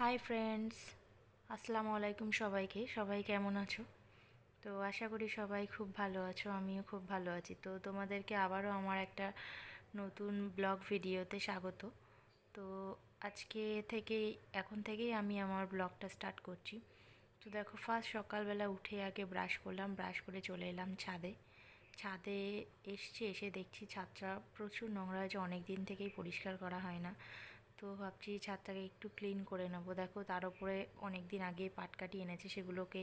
Hi friends আসসালামু আলাইকুম সবাইকে। সবাই কেমন আছো? তো আশা করি সবাই খুব ভালো আছো, আমিও খুব ভালো আছি। তো তোমাদেরকে আবারও আমার একটা নতুন ব্লগ ভিডিওতে স্বাগত। তো আজকে থেকে, এখন থেকেই আমি আমার ব্লগটা স্টার্ট করছি। তো দেখো ফার্স্ট সকালবেলা উঠে আগে ব্রাশ করলাম ব্রাশ করে চলে এলাম ছাদে। ছাদে এসছি, এসে দেখছি ছাদটা প্রচুর নোংরা হয়েছে অনেক দিন থেকেই পরিষ্কার করা হয় না। তো ভাবছি ছাদটাকে একটু ক্লিন করে নেব। দেখো তার উপরে অনেক দিন আগে পাটকাটি এনেছে, সেগুলোকে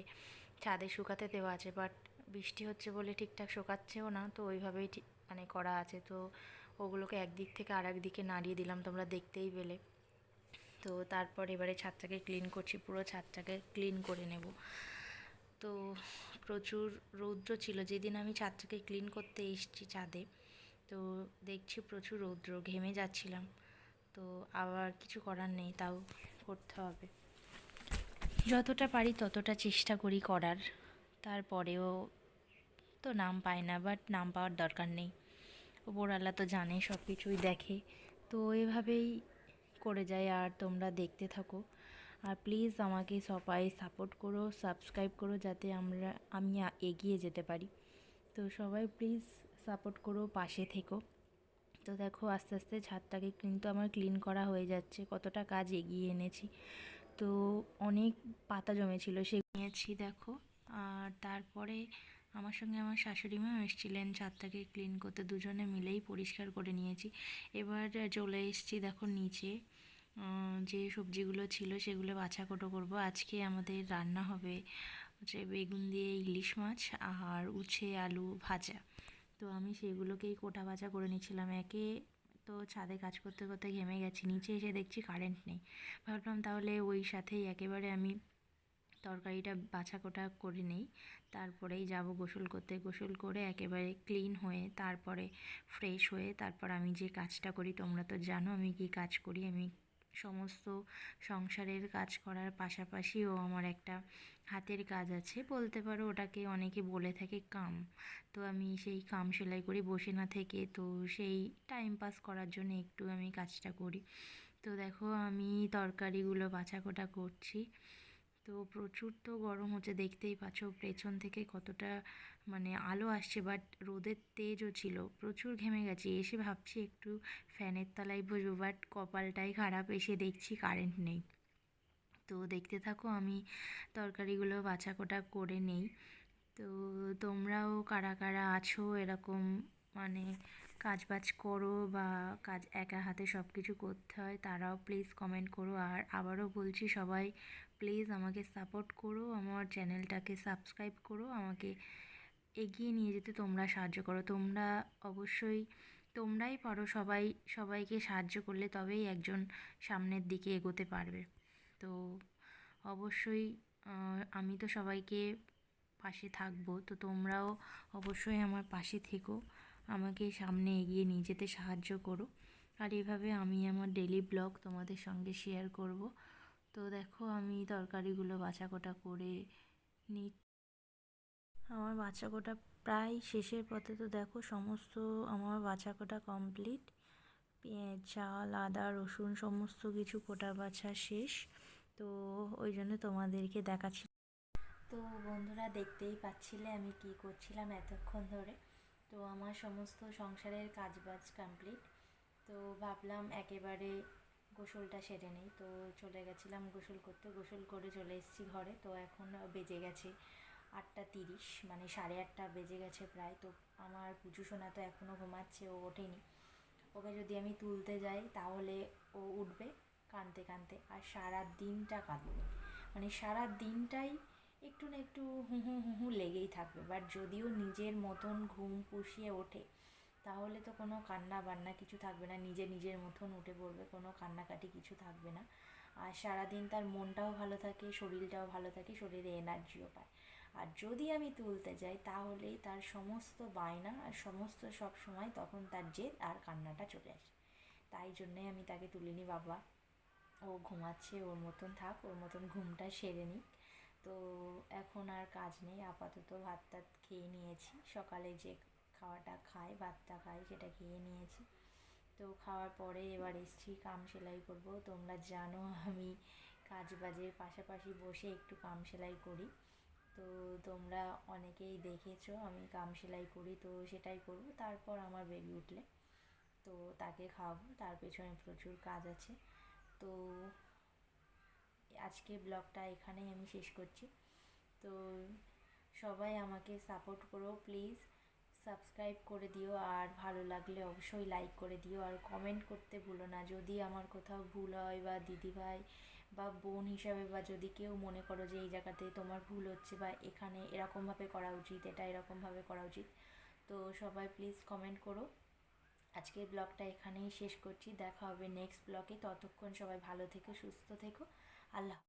ছাদে শুকাতে দেওয়া আছে বাট বৃষ্টি হচ্ছে বলে ঠিকঠাক শুকাচ্ছেও না, তো ওইভাবেই মানে করা আছে। তো ওগুলোকে একদিক থেকে আর দিকে নাড়িয়ে দিলাম, তোমরা দেখতেই পেলে। তো তারপর এবারে ছাদটাকে ক্লিন করছি, পুরো ছাদটাকে ক্লিন করে নেব। তো প্রচুর রৌদ্র ছিল, যেদিন আমি ছাদটাকে ক্লিন করতে এসেছি ছাদে, তো দেখছি প্রচুর রৌদ্র, ঘেমে যাচ্ছিলাম। তো আবার কিছু করার নেই, তাও করতে হবে। যতটা পারি ততটা চেষ্টা করি করার। তারপরেও তো নাম পায় না বাট নাম পাওয়ার দরকার নেই। ওপরওয়ালা তো জানে সব কিছুই দেখে। তো এভাবেই করে যায় আর তোমরা দেখতে থাকো। আর প্লিজ আমাকে সবাই সাপোর্ট করো সাবস্ক্রাইব করো, যাতে আমরা, আমি এগিয়ে যেতে পারি। তো সবাই প্লিজ সাপোর্ট করো, পাশে থেকো। তো দেখো আস্তে আস্তে ছাদটাকে কিন্তু আমার ক্লিন করা হয়ে যাচ্ছে, কতটা কাজ এগিয়ে এনেছি। তো অনেক পাতা জমেছিল সে নিয়েছি দেখো। আর তারপরে আমার সঙ্গে আমার শাশুড়ি মাও এসেছিলেন ছাদটাকে ক্লিন করতে, দুজনে মিলেই পরিষ্কার করে নিয়েছি। এবার চলে এসেছি দেখো নিচে যে সবজিগুলো ছিল সেগুলো বাছা কোটো করব। আজকে আমাদের রান্না হবে হচ্ছে বেগুন দিয়ে ইলিশ মাছ আর উচ্ছে আলু ভাজা। তো আমি সেগুলোকেই কোটা ভাজা করে নিচ্ছিলাম। একে তো ছাদে কাজ করতে করতে ঘেমে গেছি। নিচে এসে দেখছি কারেন্ট নেই। ভাবলাম তাহলে ওই সাথেই একেবারে আমি তরকারিটা বাছা কোটা করে নেই। তারপরেই যাব গোসল করতে। গোসল করে একেবারে ক্লিন হয়ে তারপরে ফ্রেশ হয়ে তারপর আমি যে কাজটা করি, তোমরা তো জানো আমি কি কাজ করি। আমি সমস্ত সংসারের কাজ করার পাশাপাশিও আমার একটা হাতের কাজ আছে। বলতে পারো ওটাকে অনেকে বলে থাকে কাম। তো আমি সেই কাম সেলাই করি, বসে না থেকে। তো সেই টাইম পাস করার জন্য একটু আমি কাজটা করি। তো দেখো আমি তরকারিগুলো বাছাকোটা করছি। তো প্রচুর তো গরম হচ্ছে, দেখতেই পাচ্ছ পেছন থেকে কতটা মানে আলো আসছে বাট রোদের তেজও ছিল, প্রচুর ঘেমে গেছি, এসে ভাবছি একটু ফ্যানের তলায় বসবো বাট কপালটাই খারাপ, এসে দেখছি কারেন্ট নেই। তো দেখতে থাকো, আমি তরকারিগুলো বাছাকোটা করে নেই। তো তোমরাও কারা কারা আছো এরকম মানে কাজ বাজ করো বা কাজ একা হাতে সব কিছু করতে হয়, তারাও প্লিজ কমেন্ট করো। আর আবারও বলছি, সবাই প্লিজ আমাকে সাপোর্ট করো, আমার চ্যানেলটাকে সাবস্ক্রাইব করো, আমাকে এগিয়ে নিয়ে যেতে তোমরা সাহায্য করো। তোমরা অবশ্যই, তোমরাই পারো সবাই, সবাইকে সাহায্য করলে তবেই একজন সামনের দিকে এগোতে পারবে। তো অবশ্যই আমি তো সবাইকে পাশে থাকব, তো তোমরাও অবশ্যই আমার পাশে থেকো। আমাকে সামনে এগিয়ে নিয়ে যেতে সাহায্য করো। আর এভাবে আমি আমার ডেলি ব্লগ তোমাদের সঙ্গে শেয়ার করব। তো দেখো, আমি তরকারিগুলো বাছাকোটা করে নি। আমার বাছাকোটা প্রায় শেষের পথে তো দেখো, সমস্ত আমার বাছাকোটা কমপ্লিট পেঁয়াজ, চাল, আদা, রসুন, সমস্ত কিছু কোটা বাছা শেষ। তো ওই জন্য তোমাদেরকে দেখাচ্ছি। তো বন্ধুরা, দেখতেই পাচ্ছিলে আমি কি করছিলাম এতক্ষণ ধরে। তো আমার সমস্ত সংসারের কাজবাজ কমপ্লিট তো ভাবলাম একেবারে গোসলটা সেরে নেই। তো চলে গেছিলাম গোসল করতে। গোসল করে চলে এসেছি ঘরে। তো এখন বেজে গেছে আটটা তিরিশ মানে সাড়ে আটটা বেজে গেছে প্রায়। তো আমার পুজো সোনা তো এখনও ঘুমাচ্ছে, ও ওঠেনি। ওকে যদি আমি তুলতে যাই, তাহলে ও উঠবে কাঁদতে কাঁদতে আর সারা দিনটা কাঁদবে। মানে সারা দিনটাই একটু না একটু হু হু হু লেগেই থাকবে। বাট যদিও নিজের মতন ঘুম পুষিয়ে ওঠে, তাহলে তো কোনো কান্না বান্না কিছু থাকবে না। নিজে নিজের মতন উঠে পড়বে, কোনো কান্নাকাটি কিছু থাকবে না। আর সারাদিন তার মনটাও ভালো থাকে, শরীরটাও ভালো থাকে, শরীরে এনার্জিও পায়। আর যদি আমি তুলতে যাই, তাহলেই তার সমস্ত বায়না আর সমস্ত সব সময় তখন তার জেদ আর কান্নাটা চলে আসে। তাই জন্যে আমি তাকে তুলিনি, বাবা। ও ঘুমাচ্ছে, ওর মতন থাক, ওর মতন ঘুমটা সেরে নিক। তো এখন আর কাজ নেই, আপাতত ভাত টাত খেয়ে নিয়েছি। সকালে যে খাওয়াটা খাই, ভাতটা খাই, সেটা খেয়ে নিয়েছি। তো খাওয়ার পরে এবার এসছি, কাম সেলাই করব। তোমরা জানো আমি কাজ বাজের পাশাপাশি বসে একটু কাম সেলাই করি। তো তোমরা অনেকেই দেখেছ আমি কাম সেলাই করি, তো সেটাই করব। তারপর আমার বেবি উঠলে, তো তাকে খাওয়াবো। তার পেছনে প্রচুর কাজ আছে। তো আজকে ব্লগটা এখানেই আমি শেষ করছি। তো সবাই আমাকে সাপোর্ট করো প্লিজ সাবস্ক্রাইব করে দিও। আর ভালো লাগলে অবশ্যই লাইক করে দিও। আর কমেন্ট করতে ভুলো না। যদি আমার কোথাও ভুল হয় বা দিদিভাই বা বোন হিসাবে বা যদি কেউ মনে করো যে এই জায়গাতে তোমার ভুল হচ্ছে বা এখানে এরকমভাবে করা উচিত, এটা এরকমভাবে করা উচিত, তো সবাই প্লিজ কমেন্ট করো। আজকের ব্লগটা এখানেই শেষ করছি। দেখা হবে নেক্সট ব্লগে। ততক্ষণ সবাই ভালো থেকো, সুস্থ থেকো। الله